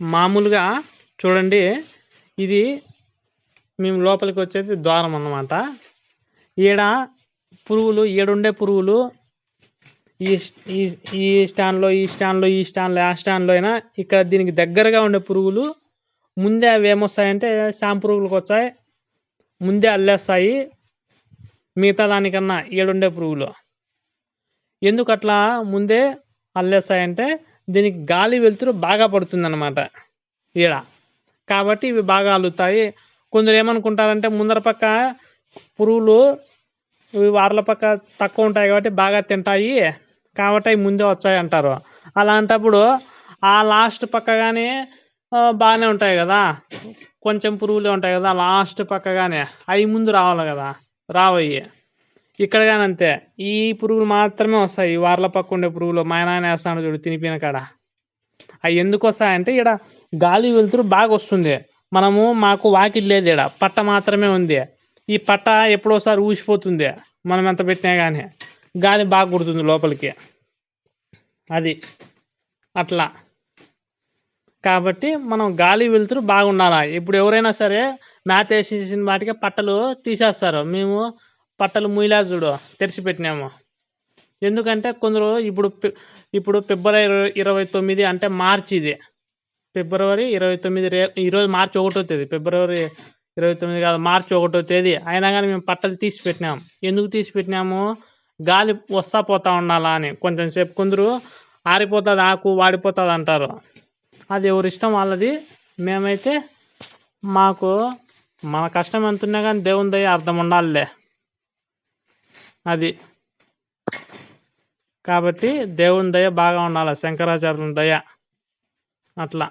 మామూలుగా చూడండి ఇది మేము లోపలికి వచ్చేది ద్వారం అన్నమాట. ఈడ పురుగులు ఈడుండే పురుగులు ఈ ఈ స్టాండ్లో ఈ స్టాండ్లో ఈ స్టాండ్లో ఆ స్టాండ్లో అయినా ఇక్కడ దీనికి దగ్గరగా ఉండే పురుగులు ముందే అవి ఏమొస్తాయంటే శాం పురుగులకు వచ్చాయి ముందే అల్లేస్తాయి మిగతా దానికన్నా ఈడుండే పురుగులు. ఎందుకు అట్లా ముందే అల్లేస్తాయంటే దీనికి గాలి వెలుతురు బాగా పడుతుందన్నమాట. ఈడ. కాబట్టి ఇవి బాగా అల్లుతాయి. కొందరు ఏమనుకుంటారంటే ముందర పక్క పురుగులు ఇవి వార్ల పక్క తక్కువ ఉంటాయి కాబట్టి బాగా తింటాయి. కాబట్టి అవి ముందే వచ్చాయి అంటారు. అలాంటప్పుడు ఆ లాస్ట్ పక్క కానీ బాగానే ఉంటాయి కదా. కొంచెం పురుగులే ఉంటాయి కదా లాస్ట్ పక్క కానీ అవి ముందు రావాలి కదా. రావయ్యి. ఇక్కడ కానీ అంతే. ఈ పురుగులు మాత్రమే వస్తాయి. ఈ వార్ల పక్క ఉండే పురుగులు మా నాయన వేస్తాడు చూడు తినిపిన కాడ. అవి ఎందుకు వస్తాయంటే ఇక్కడ గాలి వెలుతురు బాగా వస్తుంది. మనము మాకు వాకిట్ లేదు ఇక్కడ పట్ట మాత్రమే ఉంది. ఈ పట్ట ఎప్పుడోసారి ఊసిపోతుంది. మనం ఎంత పెట్టినా కానీ గాలి బాగా కుడుతుంది లోపలికి. అది. అట్లా. కాబట్టి మనం గాలి వెలుతురు బాగుండాలి? ఇప్పుడు ఎవరైనా సరే మ్యాథ్ వేసేసిన వాటికి పట్టలు తీసేస్తారు. మేము పట్టలు ముయిలా చూడు తెరిచిపెట్టినాము. ఎందుకంటే కొందరు ఇప్పుడు ఇప్పుడు ఫిబ్రవరి ఇరవై- ఇరవై తొమ్మిది అంటే మార్చి ఇది. ఫిబ్రవరి ఇరవై తొమ్మిది రే ఈరోజు మార్చి ఒకటో తేదీ. ఫిబ్రవరి ఇరవై తొమ్మిది కాదు మార్చి ఒకటో తేదీ. అయినా కానీ మేము పట్టలు తీసి పెట్టినాము ఎందుకు తీసి పెట్టినాము గాలి వస్తా పోతా ఉండాలా అని. కొంచెం సేపు కొందరు ఆరిపోతుంది ఆకు వాడిపోతుంది అంటారు. అది ఎవరి ఇష్టం వాళ్ళది? మేమైతే మాకు మన కష్టం ఎంత ఉన్నా కానీ దేవుని దయ అర్థం ఉండాలిలే. అది. కాబట్టి దేవుని దయ బాగా ఉండాలి శంకరాచార్యుని దయ. అట్లా.